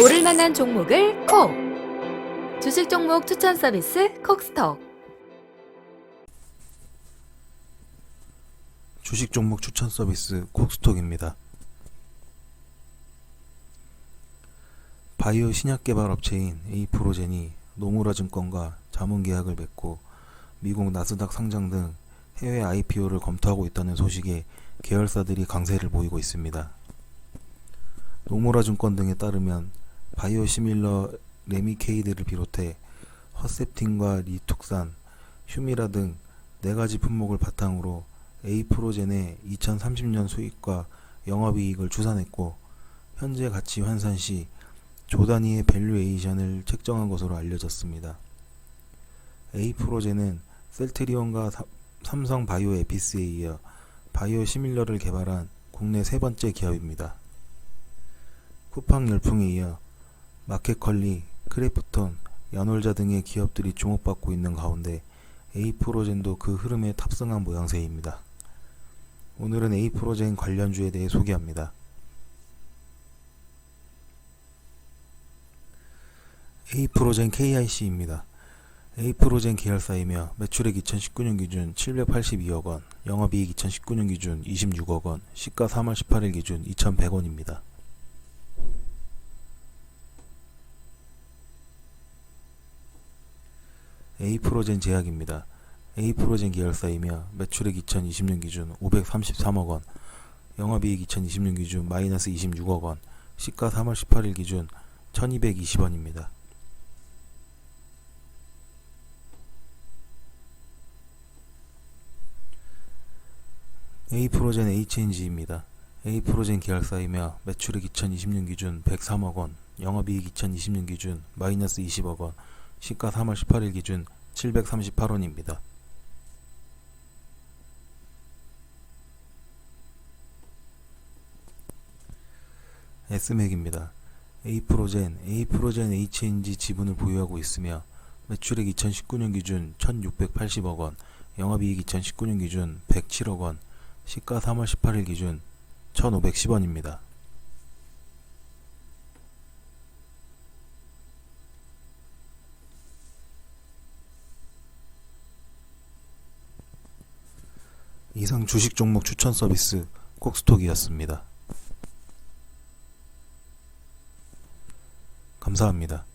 오를 만한 종목을 콕! 주식 종목 추천 서비스 콕스톡. 주식 종목 추천 서비스 콕스톡입니다. 바이오 신약 개발 업체인 에이프로젠이 노무라 증권과 자문 계약을 맺고 미국 나스닥 상장 등 해외 IPO를 검토하고 있다는 소식에 계열사들이 강세를 보이고 있습니다. 노무라 증권 등에 따르면 바이오 시밀러 레미케이드를 비롯해 허셉틴과 리툭산, 휴미라 등네 가지 품목을 바탕으로 에이프로젠의 2030년 수익과 영업이익을 추산했고 현재 가치 환산 시 조단위의 밸류에이션을 책정한 것으로 알려졌습니다. 에이프로젠은 셀트리온과 사- 삼성 바이오 에피스에 이어 바이오 시밀러를 개발한 국내 세 번째 기업입니다. 쿠팡 열풍에 이어 마켓컬리, 크래프톤, 야놀자 등의 기업들이 주목받고 있는 가운데 에이프로젠도 그 흐름에 탑승한 모양새입니다. 오늘은 에이프로젠 관련주에 대해 소개합니다. 에이프로젠 KIC입니다. 에이프로젠 계열사이며 매출액 2019년 기준 782억 원, 영업이익 2019년 기준 26억 원, 시가 3월 18일 기준 2,100원입니다. 에이프로젠 제약입니다. 에이프로젠 계열사이며 매출액 2020년 기준 533억 원, 영업이익 2020년 기준 마이너스 26억 원, 시가 3월 18일 기준 1220원입니다. 에이프로젠 HNG입니다. 에이프로젠 계열사이며 매출액 2020년 기준 103억 원, 영업이익 2020년 기준 마이너스 20억 원, 시가 3월 18일 기준 738원입니다. S맥입니다. 에이프로젠, 에이프로젠 HNG 지분을 보유하고 있으며 매출액 2019년 기준 1680억 원, 영업이익 2019년 기준 107억 원, 시가 3월 18일 기준 1510원입니다. 이상 주식 종목 추천 서비스 콕스톡이었습니다. 감사합니다.